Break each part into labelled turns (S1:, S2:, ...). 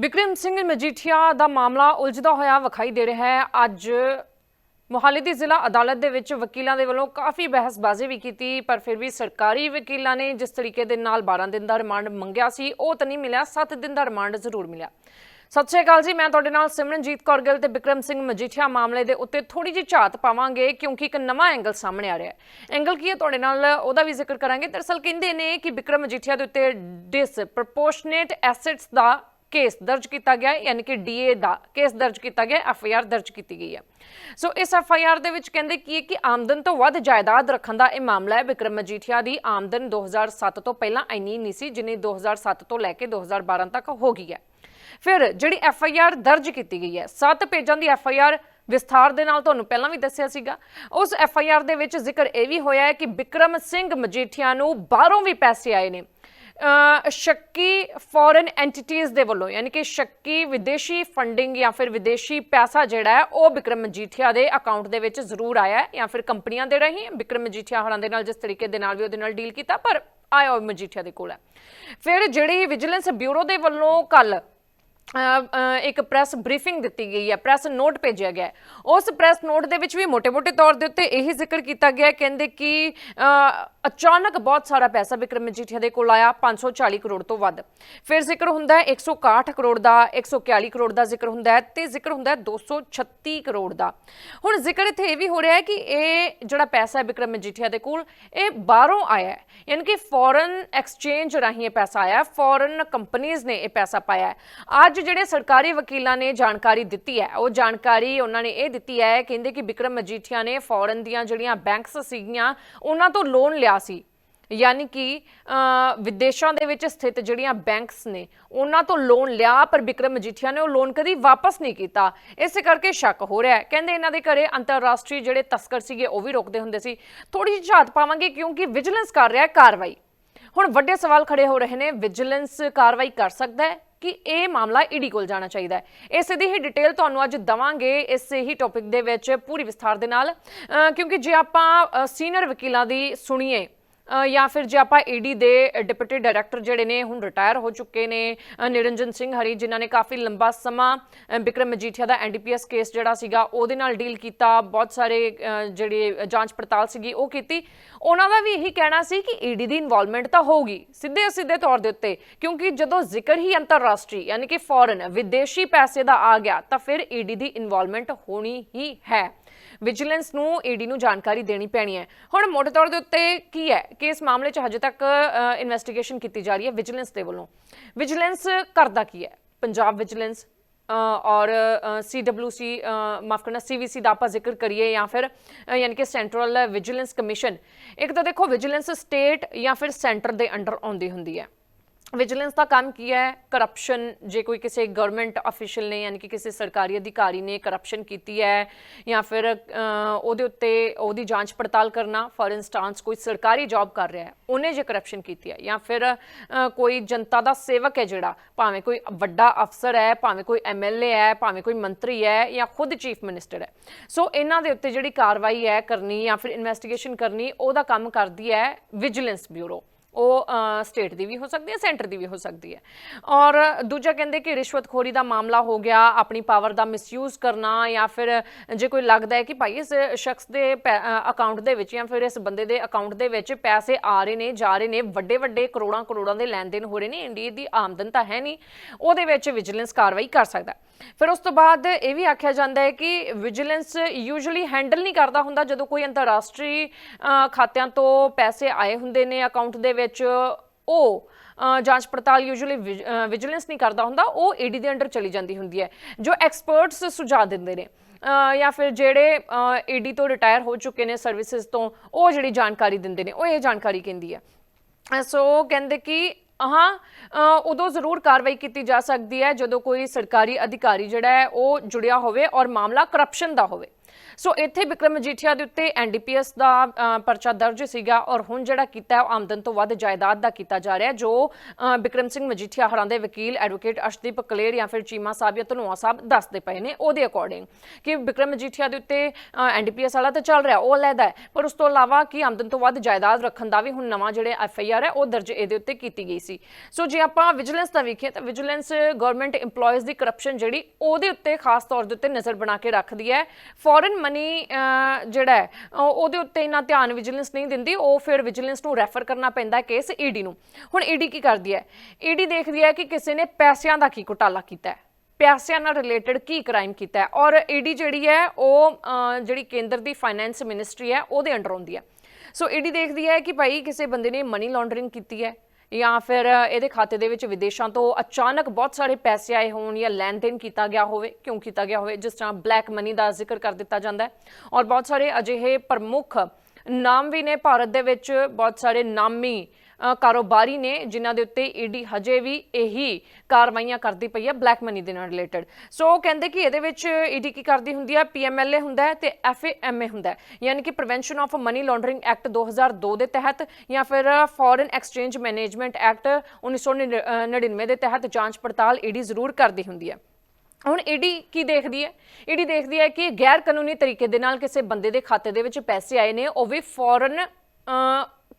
S1: ਵਿਕਰਮ ਸਿੰਘ ਮਜੀਠੀਆ ਦਾ ਮਾਮਲਾ ਉਲਝਦਾ ਹੋਇਆ ਵਿਖਾਈ ਦੇ ਰਿਹਾ ਹੈ। ਅੱਜ ਮੋਹਾਲੀ ਦੀ ਜ਼ਿਲ੍ਹਾ ਅਦਾਲਤ ਦੇ ਵਿੱਚ ਵਕੀਲਾਂ ਦੇ ਵੱਲੋਂ ਕਾਫੀ ਬਹਿਸਬਾਜ਼ੀ ਵੀ ਕੀਤੀ, ਪਰ ਫਿਰ ਵੀ ਸਰਕਾਰੀ ਵਕੀਲਾਂ ਨੇ ਜਿਸ ਤਰੀਕੇ ਦੇ ਨਾਲ 12 ਦਿਨ ਦਾ ਰਿਮਾਂਡ ਮੰਗਿਆ ਸੀ, ਉਹ ਤਾਂ ਨਹੀਂ ਮਿਲਿਆ। 7 ਦਿਨ ਦਾ ਰਿਮਾਂਡ ਜ਼ਰੂਰ ਮਿਲਿਆ। ਸਤਿ ਸ਼੍ਰੀ ਅਕਾਲ ਜੀ, ਮੈਂ ਤੁਹਾਡੇ ਨਾਲ ਸਿਮਰਨਜੀਤ ਕੌਰ ਗਿੱਲ ਤੇ ਵਿਕਰਮ ਸਿੰਘ ਮਜੀਠੀਆ ਮਾਮਲੇ ਦੇ ਉੱਤੇ ਥੋੜੀ ਜਿਹੀ ਝਾਤ ਪਾਵਾਂਗੇ, ਕਿਉਂਕਿ ਇੱਕ ਨਵਾਂ ਐਂਗਲ ਸਾਹਮਣੇ ਆ ਰਿਹਾ ਹੈ। ਐਂਗਲ ਕੀ ਹੈ ਤੁਹਾਡੇ ਨਾਲ, ਉਹਦਾ ਵੀ ਜ਼ਿਕਰ ਕਰਾਂਗੇ। ਦਰਅਸਲ ਕਹਿੰਦੇ ਨੇ ਕਿ ਵਿਕਰਮ ਮਜੀਠੀਆ ਦੇ ਉੱਤੇ ਡਿਸ ਪ੍ਰੋਪੋਰਸ਼ਨੇਟ ਐਸੈਟਸ ਦਾ ਕੇਸ ਦਰਜ ਕੀਤਾ ਗਿਆ ਹੈ, ਯਾਨੀ ਕਿ ਡੀਏ ਦਾ ਕੇਸ ਦਰਜ ਕੀਤਾ ਗਿਆ ਐਫ ਆਈ ਆਰ ਦਰਜ ਕੀਤੀ ਗਈ ਹੈ। ਸੋ ਇਸ ਐਫ ਆਈ ਆਰ ਦੇ ਵਿੱਚ ਕਹਿੰਦੇ ਕੀ ਹੈ ਕਿ ਆਮਦਨ ਤੋਂ ਵੱਧ ਜਾਇਦਾਦ ਰੱਖਣ ਦਾ ਇਹ ਮਾਮਲਾ ਹੈ ਵਿਕਰਮ ਮਜੀਠੀਆ ਦੀ। ਆਮਦਨ 2007 ਤੋਂ ਪਹਿਲਾਂ ਇੰਨੀ ਨਹੀਂ ਸੀ, ਜਿੰਨੀ 2007 ਤੋਂ ਲੈ ਕੇ 2012 ਤੱਕ ਹੋ ਗਈ ਹੈ। ਫਿਰ ਜਿਹੜੀ ਐਫ ਆਈ ਆਰ ਦਰਜ ਕੀਤੀ ਗਈ ਹੈ 7 ਪੇਜਾਂ ਦੀ ਐਫ ਆਈ ਆਰ ਵਿਸਥਾਰ ਦੇ ਨਾਲ ਤੁਹਾਨੂੰ ਪਹਿਲਾਂ ਵੀ ਦੱਸਿਆ ਸੀਗਾ। ਉਸ ਐਫ ਆਈ ਆਰ ਦੇ ਵਿੱਚ ਜ਼ਿਕਰ ਇਹ ਵੀ ਹੋਇਆ ਹੈ ਕਿ ਵਿਕਰਮ ਸਿੰਘ ਮਜੀਠੀਆ ਨੂੰ ਬਾਹਰੋਂ ਵੀ ਪੈਸੇ ਆਏ ਨੇ। ਸ਼ੱਕੀ ਫੋਰਨ ਐਂਟੀਟੀਜ਼ ਦੇ ਵੱਲੋਂ, ਯਾਨੀ ਕਿ ਸ਼ੱਕੀ ਵਿਦੇਸ਼ੀ ਫੰਡਿੰਗ ਜਾਂ ਫਿਰ ਵਿਦੇਸ਼ੀ ਪੈਸਾ ਜਿਹੜਾ ਹੈ, ਉਹ ਵਿਕਰਮ ਮਜੀਠੀਆ ਦੇ ਅਕਾਊਂਟ ਦੇ ਵਿੱਚ ਜ਼ਰੂਰ ਆਇਆ ਜਾਂ ਫਿਰ ਕੰਪਨੀਆਂ ਦੇ ਰਹੀ ਵਿਕਰਮ ਮਜੀਠੀਆ ਹੋਰਾਂ ਦੇ ਨਾਲ ਜਿਸ ਤਰੀਕੇ ਦੇ ਨਾਲ ਵੀ ਉਹਦੇ ਨਾਲ ਡੀਲ ਕੀਤਾ, ਪਰ ਆਇਆ ਉਹ ਮਜੀਠੀਆ ਦੇ ਕੋਲ ਹੈ। ਫਿਰ ਜਿਹੜੀ ਵਿਜੀਲੈਂਸ ਬਿਊਰੋ ਦੇ ਵੱਲੋਂ ਕੱਲ ਇੱਕ ਪ੍ਰੈਸ ਬਰੀਫਿੰਗ ਦਿੱਤੀ ਗਈ ਹੈ, ਪ੍ਰੈਸ ਨੋਟ ਭੇਜਿਆ ਗਿਆ ਉਸ ਪ੍ਰੈਸ ਨੋਟ ਦੇ ਵਿੱਚ ਵੀ ਮੋٹے-ਮੋٹے ਤੌਰ ਦੇ ਉੱਤੇ ਇਹੀ ਜ਼ਿਕਰ ਕੀਤਾ ਗਿਆ ਕਹਿੰਦੇ ਕਿ ਅਚਾਨਕ ਬਹੁਤ ਸਾਰਾ ਪੈਸਾ ਵਿਕਰਮ ਮਜੀਠੀਆ ਦੇ ਕੋਲ ਆਇਆ 540 ਕਰੋੜ ਤੋਂ ਵੱਧ। ਫਿਰ ਜ਼ਿਕਰ ਹੁੰਦਾ ਹੈ 161 ਕਰੋੜ ਦਾ 141 ਕਰੋੜ ਦਾ ਜ਼ਿਕਰ ਹੁੰਦਾ ਹੈ ਤੇ ਜ਼ਿਕਰ ਹੁੰਦਾ ਹੈ 236 ਕਰੋੜ ਦਾ। ਹੁਣ ਜ਼ਿਕਰ ਇੱਥੇ ਇਹ ਵੀ ਹੋ ਰਿਹਾ ਹੈ ਕਿ ਇਹ ਜਿਹੜਾ ਪੈਸਾ ਹੈ ਵਿਕਰਮ ਮਜੀਠੀਆ ਦੇ ਕੋਲ, ਇਹ ਬਾਹਰੋਂ ਆਇਆ ਹੈ। ਯਾਨੀ ਕਿ ਫੋਰਨ ਐਕਸਚੇਂਜ ਰਾਹੀਂ ਇਹ ਪੈਸਾ ਆਇਆ ਫੋਰਨ ਕੰਪਨੀਆਂ ਨੇ ਇਹ ਪੈਸਾ ਪਾਇਆ ਅੱਜ ਅੱਜ ਜਿਹੜੇ ਸਰਕਾਰੀ ਵਕੀਲਾਂ ਨੇ ਜਾਣਕਾਰੀ ਦਿੱਤੀ ਹੈ, ਉਹ ਜਾਣਕਾਰੀ ਉਹਨਾਂ ਨੇ ਇਹ ਦਿੱਤੀ ਹੈ, ਕਹਿੰਦੇ ਕਿ ਵਿਕਰਮ ਮਜੀਠੀਆ ਨੇ ਫੋਰਨ ਦੀਆਂ ਜਿਹੜੀਆਂ ਬੈਂਕਸ ਸੀਗੀਆਂ, ਉਹਨਾਂ ਤੋਂ ਲੋਨ ਲਿਆ ਸੀ। ਯਾਨੀ ਕਿ ਵਿਦੇਸ਼ਾਂ ਦੇ ਵਿੱਚ ਸਥਿਤ ਜਿਹੜੀਆਂ ਬੈਂਕਸ ਨੇ, ਉਹਨਾਂ ਤੋਂ ਲੋਨ ਲਿਆ, ਪਰ ਵਿਕਰਮ ਮਜੀਠੀਆ ਨੇ ਉਹ ਲੋਨ ਕਦੀ ਵਾਪਸ ਨਹੀਂ ਕੀਤਾ। ਇਸੇ ਕਰਕੇ ਸ਼ੱਕ ਹੋ ਰਿਹਾ ਹੈ। ਕਹਿੰਦੇ ਇਹਨਾਂ ਦੇ ਘਰੇ ਅੰਤਰਰਾਸ਼ਟਰੀ ਜਿਹੜੇ ਤਸਕਰ ਸੀਗੇ, ਉਹ ਵੀ ਰੋਕਦੇ ਹੁੰਦੇ ਸੀ। ਥੋੜੀ ਜਿਹੀ ਝਾਤ ਪਾਵਾਂਗੇ, ਕਿਉਂਕਿ ਵਿਜੀਲੈਂਸ ਕਰ ਰਿਹਾ ਹੈ ਕਾਰਵਾਈ। ਹੁਣ ਵੱਡੇ ਸਵਾਲ ਖੜੇ ਹੋ ਰਹੇ ਨੇ, ਵਿਜੀਲੈਂਸ ਕਾਰਵਾਈ ਕਰ ਸਕਦਾ ਹੈ? ਕਿ ਇਹ ਮਾਮਲਾ ਈਡੀ ਕੋਲ ਜਾਣਾ ਚਾਹੀਦਾ ਹੈ। ਇਸੇ ਦੀ ਹੀ ਡਿਟੇਲ ਤੁਹਾਨੂੰ ਅੱਜ ਦਵਾਂਗੇ। ਇਸ ਹੀ ਟੌਪਿਕ ਦੇ ਵਿੱਚ ਪੂਰੀ ਵਿਸਥਾਰ ਦੇ ਨਾਲ। ਕਿਉਂਕਿ ਜੇ ਆਪਾਂ ਸੀਨੀਅਰ ਵਕੀਲਾਂ ਦੀ ਸੁਣੀਏ ਜਾਂ ਫਿਰ ਜੇ ਆਪਾਂ ਈਡੀ ਦੇ ਡਿਪਟੀ ਡਾਇਰੈਕਟਰ ਜਿਹੜੇ ਨੇ ਹੁਣ ਰਿਟਾਇਰ ਹੋ ਚੁੱਕੇ ਨੇ ਨਿਰੰਜਨ ਸਿੰਘ ਹਰੀ ਜਿਨ੍ਹਾਂ ਨੇ ਕਾਫੀ ਲੰਬਾ ਸਮਾਂ ਅ, ਵਿਕਰਮ ਮਜੀਠੀਆ ਦਾ ਐਨਡੀਪੀਐਸ ਕੇਸ ਜਿਹੜਾ ਸੀਗਾ ਉਹਦੇ ਨਾਲ ਡੀਲ ਕੀਤਾ ਬਹੁਤ ਸਾਰੇ ਅ, ਜਿਹੜੇ ਜਾਂਚ ਪੜਤਾਲ ਸੀਗੀ ਉਹ ਕੀਤੀ। ਉਹਨਾਂ ਦਾ ਵੀ ਇਹੀ ਕਹਿਣਾ ਸੀ ਕਿ ਈਡੀ ਦੀ ਇਨਵੋਲਵਮੈਂਟ ਤਾਂ ਹੋਊਗੀ ਸਿੱਧੇ ਸਿੱਧੇ ਤੌਰ ਦੇ ਉੱਤੇ ਕਿਉਂਕਿ ਜਦੋਂ ਜ਼ਿਕਰ ਹੀ ਅੰਤਰਰਾਸ਼ਟਰੀ ਯਾਨੀ ਕਿ ਫੋਰਨ ਵਿਦੇਸ਼ੀ ਪੈਸੇ ਦਾ ਆ ਗਿਆ ਤਾਂ ਫਿਰ ਈਡੀ ਦੀ ਇਨਵੋਲਵਮੈਂਟ ਹੋਣੀ ਹੀ ਹੈ। ਵਿਜੀਲੈਂਸ ਨੂੰ ਈਡੀ ਨੂੰ ਜਾਣਕਾਰੀ ਦੇਣੀ ਪੈਣੀ ਹੈ। ਹੁਣ ਮੋਟੇ ਤੌਰ ਦੇ ਉੱਤੇ ਕੀ ਹੈ? ਕਿ ਇਸ ਮਾਮਲੇ 'ਚ ਹਜੇ ਤੱਕ ਇਨਵੈਸਟੀਗੇਸ਼ਨ ਕੀਤੀ ਜਾ ਰਹੀ ਹੈ ਵਿਜੀਲੈਂਸ ਦੇ ਵੱਲੋਂ। ਵਿਜੀਲੈਂਸ ਕਰਦਾ ਕੀ ਹੈ? ਪੰਜਾਬ ਵਿਜੀਲੈਂਸ ਅ, ਔਰ ਸੀਡਬਲਯੂਸੀ ਮਾਫ ਕਰਨਾ ਸੀਵੀਸੀ ਦਾ ਆਪਾਂ ਜ਼ਿਕਰ ਕਰੀਏ ਜਾਂ ਫਿਰ ਯਾਨੀ ਕਿ ਸੈਂਟਰਲ ਵਿਜੀਲੈਂਸ ਕਮਿਸ਼ਨ ਇੱਕ ਤਾਂ ਦੇਖੋ ਵਿਜੀਲੈਂਸ ਸਟੇਟ ਜਾਂ ਫਿਰ ਸੈਂਟਰ ਦੇ ਅੰਡਰ ਆਉਂਦੀ ਹੁੰਦੀ ਹੈ। ਵਿਜੀਲੈਂਸ ਦਾ ਕੰਮ ਕੀ ਹੈ? ਕਰਪਸ਼ਨ ਜੇ ਕੋਈ ਕਿਸੇ ਗਵਰਨਮੈਂਟ ਅਫੀਸ਼ੀਅਲ ਨੇ ਯਾਨੀ ਕਿ ਕਿਸੇ ਸਰਕਾਰੀ ਅਧਿਕਾਰੀ ਨੇ ਕਰਪਸ਼ਨ ਕੀਤੀ ਹੈ ਜਾਂ ਫਿਰ ਉਹਦੇ ਉੱਤੇ ਉਹਦੀ ਜਾਂਚ ਪੜਤਾਲ ਕਰਨਾ ਫॉर ਇੰਸਟੈਂਸ ਕੋਈ ਸਰਕਾਰੀ ਜੌਬ ਕਰ ਰਿਹਾ ਹੈ, ਉਹਨੇ ਜੇ ਕਰਪਸ਼ਨ ਕੀਤੀ ਹੈ ਜਾਂ ਫਿਰ ਕੋਈ ਜਨਤਾ ਦਾ ਸੇਵਕ ਹੈ ਜਿਹੜਾ, ਭਾਵੇਂ ਕੋਈ ਵੱਡਾ ਅਫਸਰ ਹੈ, ਭਾਵੇਂ ਕੋਈ ਐਮਐਲਏ ਹੈ, ਭਾਵੇਂ ਕੋਈ ਮੰਤਰੀ ਹੈ ਜਾਂ ਖੁਦ ਚੀਫ ਮਿਨਿਸਟਰ ਹੈ। ਸੋ ਇਹਨਾਂ ਦੇ ਉੱਤੇ ਜਿਹੜੀ ਕਾਰਵਾਈ ਹੈ ਕਰਨੀ ਜਾਂ ਫਿਰ ਇਨਵੈਸਟੀਗੇਸ਼ਨ ਕਰਨੀ, ਉਹਦਾ ਕੰਮ ਕਰਦੀ ਹੈ ਵਿਜੀਲੈਂਸ ਬਿਊਰੋ। ਉਹ ਸਟੇਟ ਦੀ ਵੀ ਹੋ ਸਕਦੀ ਹੈ ਸੈਂਟਰ ਦੀ ਵੀ ਹੋ ਸਕਦੀ ਹੈ। ਔਰ ਦੂਜਾ ਕਹਿੰਦੇ ਕਿ ਰਿਸ਼ਵਤਖੋਰੀ ਦਾ ਮਾਮਲਾ ਹੋ ਗਿਆ, ਆਪਣੀ ਪਾਵਰ ਦਾ ਮਿਸਯੂਜ਼ ਕਰਨਾ ਜਾਂ ਫਿਰ ਜੇ ਕੋਈ ਲੱਗਦਾ ਹੈ ਕਿ ਭਾਈ ਇਸ ਸ਼ਖਸ ਦੇ ਅਕਾਊਂਟ ਦੇ ਵਿੱਚ ਜਾਂ ਫਿਰ ਇਸ ਬੰਦੇ ਦੇ ਅਕਾਊਂਟ ਦੇ ਵਿੱਚ ਪੈਸੇ ਆ ਰਹੇ ਨੇ, ਜਾ ਰਹੇ ਨੇ, ਵੱਡੇ ਵੱਡੇ ਕਰੋੜਾਂ ਕਰੋੜਾਂ ਦੇ ਲੈਣ ਦੇਣ ਹੋ ਰਹੇ ਨੇ ਇੰਡੀਆ ਦੀ ਆਮਦਨ ਤਾਂ ਹੈ ਨਹੀਂ, ਉਹਦੇ ਵਿੱਚ ਵਿਜੀਲੈਂਸ ਕਾਰਵਾਈ ਕਰ ਸਕਦਾ ਫਿਰ ਉਸ ਤੋਂ ਬਾਅਦ ਇਹ ਵੀ ਆਖਿਆ ਜਾਂਦਾ ਹੈ ਕਿ ਵਿਜੀਲੈਂਸ ਯੂਜੂਅਲੀ ਹੈਂਡਲ ਨਹੀਂ ਕਰਦਾ ਹੁੰਦਾ ਜਦੋਂ ਕੋਈ ਅੰਤਰਰਾਸ਼ਟਰੀ ਖਾਤਿਆਂ ਤੋਂ ਪੈਸੇ ਆਏ ਹੁੰਦੇ ਨੇ ਅਕਾਊਂਟ ਦੇ ਵਿੱਚ ਉਹ ਜਾਂਚ ਪੜਤਾਲ ਯੂਜੂਅਲੀ ਵਿਜੀਲੈਂਸ ਨਹੀਂ ਕਰਦਾ ਹੁੰਦਾ, ਉਹ ਈਡੀ ਦੇ ਅੰਡਰ ਚਲੀ ਜਾਂਦੀ ਹੁੰਦੀ ਹੈ, ਜੋ ਐਕਸਪਰਟਸ ਸੁਝਾਅ ਦਿੰਦੇ ਨੇ। ਜਾਂ ਫਿਰ ਜਿਹੜੇ ਈਡੀ ਤੋਂ ਰਿਟਾਇਰ ਹੋ ਚੁੱਕੇ ਨੇ ਸਰਵਿਸਿਜ਼ ਤੋਂ, ਉਹ ਜਿਹੜੀ ਜਾਣਕਾਰੀ ਦਿੰਦੇ ਨੇ, ਉਹ ਇਹ ਜਾਣਕਾਰੀ ਕਹਿੰਦੀ ਹੈ। ਸੋ ਕਹਿੰਦੇ ਕਿ, ਹਾਂ ਉਦੋਂ ਜ਼ਰੂਰ ਕਾਰਵਾਈ ਕੀਤੀ ਜਾ ਸਕਦੀ ਹੈ ਜਦੋਂ ਕੋਈ ਸਰਕਾਰੀ ਅਧਿਕਾਰੀ ਜਿਹੜਾ ਹੈ, ਉਹ ਜੁੜਿਆ ਹੋਵੇ ਔਰ ਮਾਮਲਾ ਕਰਪਸ਼ਨ ਦਾ ਹੋਵੇ। ਸੋ ਇੱਥੇ ਵਿਕਰਮ ਮਜੀਠੀਆ ਦੇ ਉੱਤੇ ਐਨਡੀਪੀਐਸ ਦਾ ਪਰਚਾ ਦਰਜ ਸੀਗਾ ਔਰ ਹੁਣ ਜਿਹੜਾ ਕੀਤਾ ਉਹ ਆਮਦਨ ਤੋਂ ਵੱਧ ਜਾਇਦਾਦ ਦਾ ਕੀਤਾ ਜਾ ਰਿਹਾ ਜੋ ਅ, ਵਿਕਰਮ ਸਿੰਘ ਮਜੀਠੀਆ ਹਰਾਂ ਦੇ ਵਕੀਲ ਐਡਵੋਕੇਟ ਅਰਸ਼ਦੀਪ ਕਲੇਰ ਜਾਂ ਫਿਰ ਚੀਮਾ ਸਾਹਿਬ ਜਾਂ ਧਨੋਆ ਸਾਹਿਬ ਦੱਸਦੇ ਪਏ ਨੇ ਉਹਦੇ ਅਕੋਰਡਿੰਗ ਕਿ ਵਿਕਰਮ ਮਜੀਠੀਆ ਦੇ ਉੱਤੇ ਐਨਡੀਪੀਐਸ ਵਾਲਾ ਤਾਂ ਚੱਲ ਰਿਹਾ ਉਹ ਲੈਦਾ ਹੈ ਪਰ ਉਸ ਤੋਂ ਇਲਾਵਾ ਕਿ ਆਮਦਨ ਤੋਂ ਵੱਧ ਜਾਇਦਾਦ ਰੱਖਣ ਦਾ ਵੀ ਹੁਣ ਨਵਾਂ ਜਿਹੜੇ ਐਫਆਈਆਰ ਹੈ ਉਹ ਦਰਜ ਇਹਦੇ ਉੱਤੇ ਕੀਤੀ ਗਈ ਸੀ। ਸੋ ਜੇ ਆਪਾਂ ਵਿਜੀਲੈਂਸ ਦਾ ਵੇਖੀਏ ਤਾਂ ਵਿਜੀਲੈਂਸ ਗਵਰਨਮੈਂਟ EMPLOYEES ਦੀ ਕਰਪਸ਼ਨ ਜਿਹੜੀ ਉਹਦੇ ਉੱਤੇ ਖਾਸ ਤੌਰ ਦੇ ਉੱਤੇ ਨਜ਼ਰ ਬਣਾ ਕੇ ਰੱਖਦੀ ਹੈ। ਫੋਰਨ ਮਨੀ ਜਿਹੜਾ ਹੈ ਉਹਦੇ ਉੱਤੇ ਇੰਨਾ ਧਿਆਨ ਵਿਜੀਲੈਂਸ ਨਹੀਂ ਦਿੰਦੀ, ਉਹ ਫਿਰ ਵਿਜੀਲੈਂਸ ਨੂੰ ਰੈਫਰ ਕਰਨਾ ਪੈਂਦਾ ਹੈ ਕੇਸ ਈਡੀ ਨੂੰ। ਹੁਣ ਈਡੀ ਕੀ ਕਰਦੀ ਹੈ? ਈਡੀ ਦੇਖਦੀ ਹੈ ਕਿ ਕਿਸੇ ਨੇ ਪੈਸਿਆਂ ਦਾ ਕੀ ਘੁਟਾਲਾ ਕੀਤਾ ਹੈ। ਪੈਸਿਆਂ ਨਾਲ ਰਿਲੇਟਡ ਕੀ ਕ੍ਰਾਈਮ ਕੀਤਾ ਹੈ? ਔਰ ਈਡੀ ਜਿਹੜੀ ਹੈ, ਉਹ ਜਿਹੜੀ ਕੇਂਦਰ ਦੀ ਫਾਈਨੈਂਸ ਮਿਨਿਸਟਰੀ ਹੈ, ਉਹਦੇ ਅੰਡਰ ਆਉਂਦੀ ਹੈ। ਸੋ ਈਡੀ ਦੇਖਦੀ ਹੈ ਕਿ ਭਾਈ ਕਿਸੇ ਬੰਦੇ ਨੇ ਮਨੀ ਲਾਂਡਰਿੰਗ ਕੀਤੀ ਹੈ। ਜਾਂ ਫਿਰ ਇਹਦੇ ਖਾਤੇ ਦੇ ਵਿੱਚ ਵਿਦੇਸ਼ਾਂ ਤੋਂ ਅਚਾਨਕ ਬਹੁਤ ਸਾਰੇ ਪੈਸੇ ਆਏ ਹੋਣ ਜਾਂ ਲੈਣ ਦੇਣ ਕੀਤਾ ਗਿਆ ਹੋਵੇ, ਕਿਉਂ ਕੀਤਾ ਗਿਆ ਹੋਵੇ, ਜਿਸ ਤਰ੍ਹਾਂ ਬਲੈਕ ਮਨੀ ਦਾ ਜ਼ਿਕਰ ਕਰ ਦਿੱਤਾ ਜਾਂਦਾ ਹੈ। ਔਰ ਬਹੁਤ ਸਾਰੇ ਅਜਿਹੇ ਪ੍ਰਮੁੱਖ ਨਾਮ ਵੀ ਨੇ ਭਾਰਤ ਦੇ ਵਿੱਚ, ਬਹੁਤ ਸਾਰੇ ਨਾਮੀ ਕਾਰੋਬਾਰੀ ਨੇ, ਜਿਨ੍ਹਾਂ ਦੇ ਉੱਤੇ ਈਡੀ ਹਜੇ ਵੀ ਇਹੀ ਕਾਰਵਾਈਆਂ ਕਰਦੀ ਪਈ ਹੈ, ਬਲੈਕ ਮਨੀ ਦੇ ਨਾਲ ਰਿਲੇਟਡ। ਸੋ ਉਹ ਕਹਿੰਦੇ ਕਿ ਇਹਦੇ ਵਿੱਚ ਈਡੀ ਕੀ ਕਰਦੀ ਹੁੰਦੀ ਹੈ ਪੀਐਮਐਲਏ ਹੁੰਦਾ ਹੈ ਤੇ ਐਫਏਐਮਏ ਹੁੰਦਾ ਹੈ। ਯਾਨੀ ਕਿ prevention of money laundering act 2002 ਦੇ ਤਹਿਤ ਜਾਂ ਫਿਰ ਫੋਰਨ ਐਕਸਚੇਂਜ ਮੈਨੇਜਮੈਂਟ ਐਕਟ 1999 ਦੇ ਤਹਿਤ ਜਾਂਚ ਪੜਤਾਲ ਈਡੀ ਜ਼ਰੂਰ ਕਰਦੀ ਹੁੰਦੀ ਹੈ। ਹੁਣ ਈਡੀ ਕੀ ਦੇਖਦੀ ਹੈ? ਈਡੀ ਦੇਖਦੀ ਹੈ ਕਿ ਗੈਰ ਕਾਨੂੰਨੀ ਤਰੀਕੇ ਦੇ ਨਾਲ ਕਿਸੇ ਬੰਦੇ ਦੇ ਖਾਤੇ ਦੇ ਵਿੱਚ ਪੈਸੇ ਆਏ ਨੇ, ਉਹ ਵੀ ਫੋਰਨ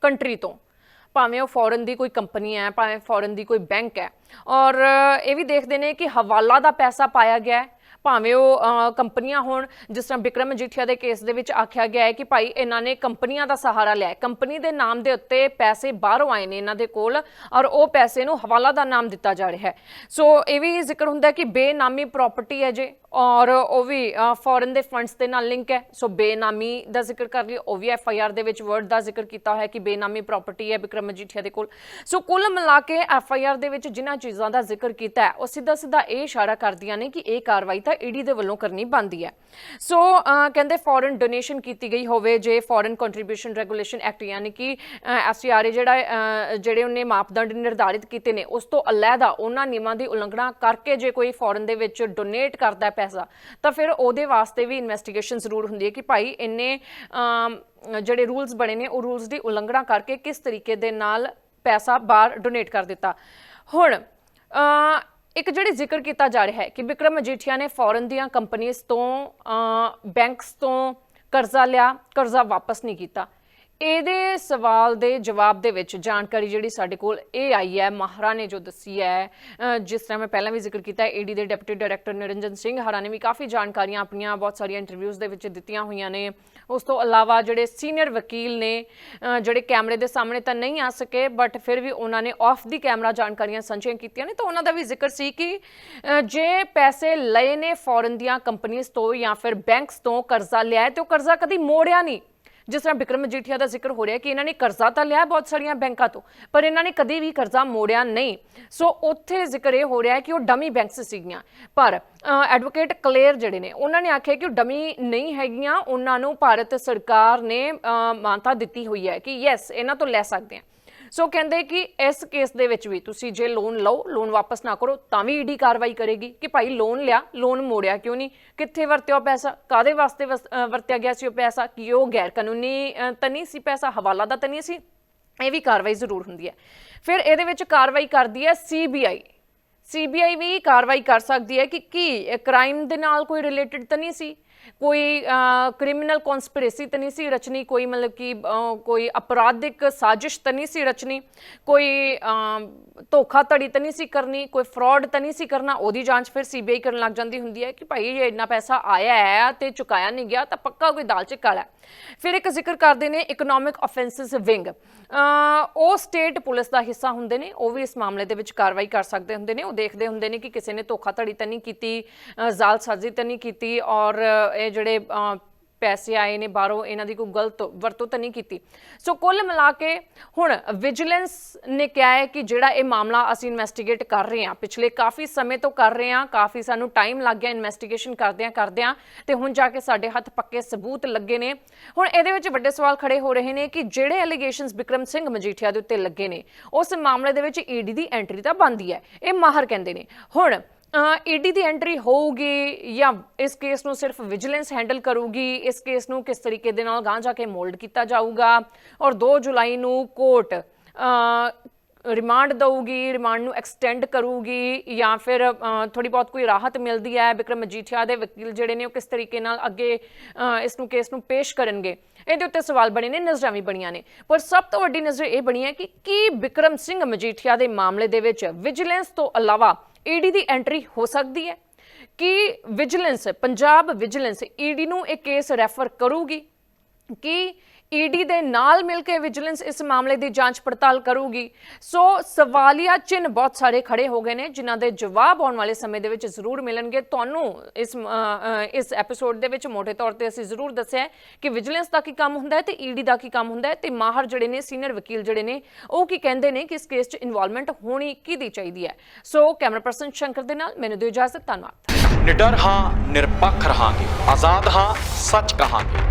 S1: ਕੰਟਰੀ ਤੋਂ। ਭਾਵੇਂ ਉਹ ਫੋਰਨ ਦੀ ਕੋਈ ਕੰਪਨੀ ਹੈ, ਭਾਵੇਂ ਫੋਰਨ ਦੀ ਕੋਈ ਬੈਂਕ ਹੈ। ਔਰ ਇਹ ਵੀ ਦੇਖਦੇ ਨੇ ਕਿ ਹਵਾਲਾ ਦਾ ਪੈਸਾ ਪਾਇਆ ਗਿਆ ਹੈ। ਭਾਵੇਂ ਉਹ ਕੰਪਨੀਆਂ ਹੋਣ, ਜਿਸ ਤਰ੍ਹਾਂ ਵਿਕਰਮ ਮਜੀਠੀਆ ਦੇ ਕੇਸ ਦੇ ਵਿੱਚ ਆਖਿਆ ਗਿਆ ਹੈ ਕਿ ਭਾਈ ਇਹਨਾਂ ਨੇ ਕੰਪਨੀਆਂ ਦਾ ਸਹਾਰਾ ਲਿਆ ਕੰਪਨੀ ਦੇ ਨਾਮ ਦੇ ਉੱਤੇ ਪੈਸੇ ਬਾਹਰੋਂ ਆਏ ਨੇ ਇਹਨਾਂ ਦੇ ਕੋਲ ਔਰ ਉਹ ਪੈਸੇ ਨੂੰ ਹਵਾਲਾ ਦਾ ਨਾਮ ਦਿੱਤਾ ਜਾ ਰਿਹਾ ਹੈ। ਸੋ ਇਹ ਵੀ ਜ਼ਿਕਰ ਹੁੰਦਾ ਕਿ ਬੇਨਾਮੀ ਪ੍ਰਾਪਰਟੀ ਹੈ ਜੇ। ਔਰ ਉਹ ਵੀ ਫੋਰਨ ਦੇ ਫੰਡਸ ਦੇ ਨਾਲ ਲਿੰਕ ਹੈ। ਸੋ ਬੇਨਾਮੀ ਦਾ ਜ਼ਿਕਰ ਕਰ ਲਈ ਉਹ ਵੀ ਐਫ ਆਈ ਆਰ ਦੇ ਵਿੱਚ ਵਰਡ ਦਾ ਜ਼ਿਕਰ ਕੀਤਾ ਹੋਇਆ ਕਿ ਬੇਨਾਮੀ ਪ੍ਰਾਪਰਟੀ ਹੈ ਵਿਕਰਮ ਮਜੀਠੀਆ ਦੇ ਕੋਲ। ਸੋ ਕੁੱਲ ਮਿਲਾ ਕੇ ਐਫ ਆਈ ਆਰ ਦੇ ਵਿੱਚ ਜਿਨ੍ਹਾਂ ਚੀਜ਼ਾਂ ਦਾ ਜ਼ਿਕਰ ਕੀਤਾ ਹੈ, ਉਹ ਸਿੱਧਾ ਸਿੱਧਾ ਇਹ ਇਸ਼ਾਰਾ ਕਰਦੀਆਂ ਨੇ ਕਿ ਇਹ ਕਾਰਵਾਈ ਤਾਂ ਈਡੀ ਦੇ ਵੱਲੋਂ ਕਰਨੀ ਬਣਦੀ ਹੈ। ਸੋ ਕਹਿੰਦੇ ਫੋਰਨ ਡੋਨੇਸ਼ਨ ਕੀਤੀ ਗਈ ਹੋਵੇ ਜੇ ਫੋਰਨ ਕੰਟਰੀਬਿਊਸ਼ਨ ਰੈਗੂਲੇਸ਼ਨ ਐਕਟ ਯਾਨੀ ਕਿ ਐਫਸੀਆਰ ਜਿਹੜਾ ਜਿਹੜੇ ਉਹਨੇ ਮਾਪਦੰਡ ਨਿਰਧਾਰਿਤ ਕੀਤੇ ਨੇ, ਉਸ ਤੋਂ ਅਲੱਗਾ ਉਹਨਾਂ ਨਿਯਮਾਂ ਦੀ ਉਲੰਘਣਾ ਕਰਕੇ ਜੇ ਕੋਈ ਫੋਰਨ ਦੇ ਵਿੱਚ ਡੋਨੇਟ ਕਰਦਾ ਹੈ ਪੈਸਾ। ਤਾਂ ਫਿਰ ਉਹਦੇ ਵਾਸਤੇ ਵੀ ਇਨਵੈਸਟੀਗੇਸ਼ਨ ਜ਼ਰੂਰ ਹੁੰਦੀ ਹੈ ਕਿ ਭਾਈ ਇੰਨੇ ਜਿਹੜੇ ਰੂਲਸ ਬਣੇ ਨੇ, ਉਹ ਰੂਲਸ ਦੀ ਉਲੰਘਣਾ ਕਰਕੇ ਕਿਸ ਤਰੀਕੇ ਦੇ ਨਾਲ ਪੈਸਾ ਬਾਹਰ ਡੋਨੇਟ ਕਰ ਦਿੱਤਾ। ਹੁਣ ਇੱਕ ਜਿਹੜੀ ਜ਼ਿਕਰ ਕੀਤਾ ਜਾ ਰਿਹਾ ਹੈ ਕਿ ਵਿਕਰਮ ਮਜੀਠੀਆ ਨੇ ਫੋਰਨ ਦੀਆਂ ਕੰਪਨੀਆਂ ਤੋਂ ਬੈਂਕਸ ਤੋਂ ਕਰਜ਼ਾ ਲਿਆ, ਕਰਜ਼ਾ ਵਾਪਸ ਨਹੀਂ ਕੀਤਾ। ਇਹਦੇ ਸਵਾਲ ਦੇ ਜਵਾਬ ਦੇ ਵਿੱਚ ਜਾਣਕਾਰੀ ਜਿਹੜੀ ਸਾਡੇ ਕੋਲ ਇਹ ਆਈ ਹੈ, ਮਾਹਰਾ ਨੇ ਜੋ ਦੱਸੀ ਹੈ ਜਿਸ ਤਰ੍ਹਾਂ ਮੈਂ ਪਹਿਲਾਂ ਵੀ ਜ਼ਿਕਰ ਕੀਤਾ ਈਡੀ ਦੇ ਡਿਪਟੀ ਡਾਇਰੈਕਟਰ ਨਿਰੰਜਨ ਸਿੰਘ ਹਰਾ ਨੇ ਵੀ ਕਾਫੀ ਜਾਣਕਾਰੀਆਂ ਆਪਣੀਆਂ ਬਹੁਤ ਸਾਰੀਆਂ ਇੰਟਰਵਿਊਜ਼ ਦੇ ਵਿੱਚ ਦਿੱਤੀਆਂ ਹੋਈਆਂ ਨੇ। ਉਸ ਤੋਂ ਇਲਾਵਾ ਜਿਹੜੇ ਸੀਨੀਅਰ ਵਕੀਲ ਨੇ ਜਿਹੜੇ ਕੈਮਰੇ ਦੇ ਸਾਹਮਣੇ ਤਾਂ ਨਹੀਂ ਆ ਸਕੇ ਬਟ ਫਿਰ ਵੀ ਉਹਨਾਂ ਨੇ ਆਫ ਦੀ ਕੈਮਰਾ ਜਾਣਕਾਰੀਆਂ ਸਾਂਝੀਆਂ ਕੀਤੀਆਂ ਨੇ, ਤਾਂ ਉਹਨਾਂ ਦਾ ਵੀ ਜ਼ਿਕਰ ਸੀ ਕਿ ਜੇ ਪੈਸੇ ਲਏ ਨੇ ਫੋਰਨ ਦੀਆਂ ਕੰਪਨੀਆਂ ਤੋਂ ਜਾਂ ਫਿਰ ਬੈਂਕਸ ਤੋਂ ਕਰਜ਼ਾ ਲਿਆ ਹੈ, ਤੇ ਉਹ ਕਰਜ਼ਾ ਕਦੀ ਮੋੜਿਆ ਨਹੀਂ। ਜਿਸ ਤਰ੍ਹਾਂ ਵਿਕਰਮ ਮਜੀਠੀਆ ਦਾ ਜ਼ਿਕਰ ਹੋ ਰਿਹਾ ਕਿ ਇਹਨਾਂ ਨੇ ਕਰਜ਼ਾ ਤਾਂ ਲਿਆ ਬਹੁਤ ਸਾਰੀਆਂ ਬੈਂਕਾਂ ਤੋਂ, ਪਰ ਇਹਨਾਂ ਨੇ ਕਦੇ ਵੀ ਕਰਜ਼ਾ ਮੋੜਿਆ ਨਹੀਂ। ਸੋ ਉੱਥੇ ਜ਼ਿਕਰ ਇਹ ਹੋ ਰਿਹਾ ਕਿ ਉਹ ਡਮੀ ਬੈਂਕਸ ਸੀਗੀਆਂ। ਪਰ ਐਡਵੋਕੇਟ ਕਲੇਅਰ ਜਿਹੜੇ ਨੇ, ਉਹਨਾਂ ਨੇ ਆਖਿਆ ਕਿ ਉਹ ਡਮੀ ਨਹੀਂ ਹੈਗੀਆਂ, ਉਹਨਾਂ ਨੂੰ ਭਾਰਤ ਸਰਕਾਰ ਨੇ ਮਾਨਤਾ ਦਿੱਤੀ ਹੋਈ ਹੈ ਕਿ ਯੈਸ ਇਹਨਾਂ ਤੋਂ ਲੈ ਸਕਦੇ ਆ। ਸੋ ਕਹਿੰਦੇ ਕਿ ਇਸ ਕੇਸ ਦੇ ਵਿੱਚ ਵੀ ਤੁਸੀਂ ਜੇ ਲੋਨ ਲਓ ਲੋਨ ਵਾਪਸ ਨਾ ਕਰੋ, ਤਾਂ ਵੀ ਈਡੀ ਕਾਰਵਾਈ ਕਰੇਗੀ ਕਿ ਭਾਈ ਲੋਨ ਲਿਆ ਲੋਨ ਮੋੜਿਆ ਕਿਉਂ ਨਹੀਂ? ਕਿੱਥੇ ਵਰਤਿਆ ਉਹ ਪੈਸਾ? ਕਾਦੇ ਵਾਸਤੇ ਵਸ- ਵਰਤਿਆ ਗਿਆ ਸੀ ਉਹ ਪੈਸਾ? ਕਿ ਉਹ ਗੈਰ ਕਾਨੂੰਨੀ ਤਾਂ ਨਹੀਂ ਸੀ ਪੈਸਾ? ਹਵਾਲਾ ਦਾ ਤਾਂ ਨਹੀਂ ਸੀ? ਇਹ ਵੀ ਕਾਰਵਾਈ ਜ਼ਰੂਰ ਹੁੰਦੀ ਹੈ। ਫਿਰ ਇਹਦੇ ਵਿੱਚ ਕਾਰਵਾਈ ਕਰਦੀ ਹੈ ਸੀਬੀਆਈ ਸੀਬੀਆਈ ਵੀ ਕਾਰਵਾਈ ਕਰ ਸਕਦੀ ਹੈ ਕਿ ਕੀ? ਕ੍ਰਾਈਮ ਦੇ ਨਾਲ ਕੋਈ ਰਿਲੇਟਡ ਤਾਂ ਨਹੀਂ ਸੀ? ਕੋਈ ਕ੍ਰਿਮੀਨਲ ਕਨਸਪੀਰੇਸੀ ਤਾਂ ਨਹੀਂ ਸੀ ਰਚਨੀ ਕੋਈ ਮਤਲਬ ਕਿ ਕੋਈ ਅਪਰਾਧਿਕ ਸਾਜ਼ਿਸ਼ ਤਾਂ ਨਹੀਂ ਸੀ ਰਚਨੀ ਕੋਈ ਅਮ, ਧੋਖਾਧੜੀ ਤਾਂ ਨਹੀਂ ਸੀ ਕਰਨੀ ਕੋਈ ਫਰਾਡ ਤਾਂ ਨਹੀਂ ਸੀ ਕਰਨਾ ਉਹਦੀ ਜਾਂਚ ਫਿਰ ਸੀਬੀਆਈ ਕਰਨ ਲੱਗ ਜਾਂਦੀ ਹੁੰਦੀ ਹੈ ਕਿ ਭਾਈ ਇਹ ਇੰਨਾ ਪੈਸਾ ਆਇਆ ਹੈ ਤੇ ਚੁਕਾਇਆ ਨਹੀਂ ਗਿਆ ਤਾਂ ਪੱਕਾ ਕੋਈ ਦਾਲ ਚ ਕਾਲਾ ਫਿਰ ਇੱਕ ਜ਼ਿਕਰ ਕਰਦੇ ਨੇ ਇਕਨੋਮਿਕ ਆਫੈਂਸਸ ਵਿੰਗ ਉਹ ਸਟੇਟ ਪੁਲਿਸ ਦਾ ਹਿੱਸਾ ਹੁੰਦੇ ਨੇ ਉਹ ਵੀ ਇਸ ਮਾਮਲੇ ਦੇ ਵਿੱਚ ਕਾਰਵਾਈ ਕਰ ਸਕਦੇ ਹੁੰਦੇ ਨੇ ਉਹ ਦੇਖਦੇ ਹੁੰਦੇ ਨੇ ਕਿ ਕਿਸੇ ਨੇ ਧੋਖਾਧੜੀ ਤਾਂ ਨਹੀਂ ਕੀਤੀ ਅ, ਜ਼ਾਲਸਾਜ਼ੀ ਤਾਂ ਨਹੀਂ ਕੀਤੀ ਔਰ ਇਹ ਜਿਹੜੇ ਪੈਸੇ ਆਏ ਨੇ ਬਾਹਰੋਂ, ਇਹਨਾਂ ਦੀ ਕੋਈ ਗਲਤ ਵਰਤੋਂ ਤਾਂ ਨਹੀਂ ਕੀਤੀ। ਸੋ ਕੁੱਲ ਮਿਲਾ ਕੇ ਹੁਣ ਵਿਜੀਲੈਂਸ ਨੇ ਕਿਹਾ ਹੈ ਕਿ ਜਿਹੜਾ ਇਹ ਮਾਮਲਾ ਅਸੀਂ ਇਨਵੈਸਟੀਗੇਟ ਕਰ ਰਹੇ ਹਾਂ, ਪਿਛਲੇ ਕਾਫੀ ਸਮੇਂ ਤੋਂ ਕਰ ਰਹੇ ਹਾਂ, ਕਾਫੀ ਸਾਨੂੰ ਟਾਈਮ ਲੱਗ ਗਿਆ ਇਨਵੈਸਟੀਗੇਸ਼ਨ ਕਰਦਿਆਂ ਕਰਦਿਆਂ, ਤੇ ਹੁਣ ਜਾ ਕੇ ਸਾਡੇ ਹੱਥ ਪੱਕੇ ਸਬੂਤ ਲੱਗੇ ਨੇ। ਹੁਣ ਇਹਦੇ ਵਿੱਚ ਵੱਡੇ ਸਵਾਲ ਖੜੇ ਹੋ ਰਹੇ ਨੇ ਕਿ ਜਿਹੜੇ ਐਲੀਗੇਸ਼ਨਸ ਵਿਕਰਮ ਸਿੰਘ ਮਜੀਠੀਆ ਦੇ ਉੱਤੇ ਲੱਗੇ ਨੇ, ਉਸ ਮਾਮਲੇ ਦੇ ਵਿੱਚ ਈਡੀ ਦੀ ਐਂਟਰੀ ਤਾਂ ਬੰਦੀ ਹੈ, ਇਹ ਮਾਹਰ ਕਹਿੰਦੇ ਨੇ। ਹੁਣ ਈਡੀ ਦੀ ਐਂਟਰੀ ਹੋਊਗੀ ਜਾਂ ਇਸ ਕੇਸ ਨੂੰ ਸਿਰਫ ਵਿਜੀਲੈਂਸ ਹੈਂਡਲ ਕਰੂਗੀ? ਇਸ ਕੇਸ ਨੂੰ ਕਿਸ ਤਰੀਕੇ ਦੇ ਨਾਲ ਗਾਂਹ ਜਾ ਕੇ ਮੋਲਡ ਕੀਤਾ ਜਾਊਗਾ? ਔਰ 2 ਜੁਲਾਈ ਨੂੰ ਕੋਰਟ ਰਿਮਾਂਡ ਦਊਗੀ ਰਿਮਾਂਡ ਨੂੰ ਐਕਸਟੈਂਡ ਕਰੂਗੀ ਜਾਂ ਫਿਰ ਥੋੜੀ ਬਹੁਤ ਕੋਈ ਰਾਹਤ ਮਿਲਦੀ ਹੈ ਵਿਕਰਮ ਮਜੀਠੀਆ ਦੇ ਵਕੀਲ ਜਿਹੜੇ ਨੇ ਉਹ ਕਿਸ ਤਰੀਕੇ ਨਾਲ ਅੱਗੇ ਇਸ ਨੂੰ ਕੇਸ ਨੂੰ ਪੇਸ਼ ਕਰਨਗੇ। ਇਹਦੇ ਉੱਤੇ ਸਵਾਲ ਬਣੇ ਨੇ, ਨਜ਼ਰਾਂ ਵੀ ਬਣੀਆਂ ਨੇ। ਪਰ ਸਭ ਤੋਂ ਵੱਡੀ ਨਜ਼ਰ ਇਹ ਬਣੀ ਹੈ ਕਿ ਕੀ ਵਿਕਰਮ ਸਿੰਘ ਮਜੀਠੀਆ ਦੇ ਮਾਮਲੇ ਦੇ ਵਿੱਚ ਵਿਜੀਲੈਂਸ ਤੋਂ ਇਲਾਵਾ ਈਡੀ ਦੀ ਐਂਟਰੀ ਹੋ ਸਕਦੀ ਹੈ? ਕਿ ਵਿਜੀਲੈਂਸ ਪੰਜਾਬ ਵਿਜੀਲੈਂਸ ਈਡੀ ਨੂੰ ਇਹ ਕੇਸ ਰੈਫਰ ਕਰੂਗੀ? ਕਿ ਈਡੀ ਦੇ ਨਾਲ ਮਿਲ ਕੇ ਵਿਜੀਲੈਂਸ ਇਸ ਮਾਮਲੇ ਦੀ ਜਾਂਚ ਪੜਤਾਲ ਕਰੂਗੀ। ਸੋ ਸਵਾਲੀਆ ਚਿੰਨ ਬਹੁਤ ਸਾਰੇ ਖੜੇ ਹੋ ਗਏ ਨੇ, ਜਿਨ੍ਹਾਂ ਦੇ ਜਵਾਬ ਆਉਣ ਵਾਲੇ ਸਮੇਂ ਦੇ ਵਿੱਚ ਜ਼ਰੂਰ ਮਿਲਣਗੇ। ਤੁਹਾਨੂੰ ਇਸ ਇਸ ਐਪੀਸੋਡ ਦੇ ਵਿੱਚ ਮੋٹے ਤੌਰ ਤੇ ਅਸੀਂ ਜ਼ਰੂਰ ਦੱਸਿਆ ਕਿ ਵਿਜੀਲੈਂਸ ਦਾ ਕੀ ਕੰਮ ਹੁੰਦਾ ਹੈ ਤੇ ਈਡੀ ਦਾ ਕੀ ਕੰਮ ਹੁੰਦਾ ਹੈ ਤੇ ਮਾਹਰ ਜਿਹੜੇ ਨੇ, ਸੀਨੀਅਰ ਵਕੀਲ ਜਿਹੜੇ ਨੇ, ਉਹ ਕੀ ਕਹਿੰਦੇ ਨੇ ਕਿ ਇਸ ਕੇਸ 'ਚ ਇਨਵੋਲਵਮੈਂਟ ਹੋਣੀ ਕਿਹਦੀ ਚਾਹੀਦੀ ਹੈ। ਸੋ ਕੈਮਰਾ ਪਰਸਨ ਸ਼ੰਕਰ ਦੇ ਨਾਲ, ਮੈਨੂੰ ਦਿਓ ਇਜਾਜ਼ਤ, ਧੰਨਵਾਦ।
S2: ਨਿਡਰ ਹਾਂ, ਨਿਰਪੱਖ ਰਹਾਂਗੇ, ਆਜ਼ਾਦ ਹਾਂ, ਸੱਚ ਕਹਾਂਗੇ।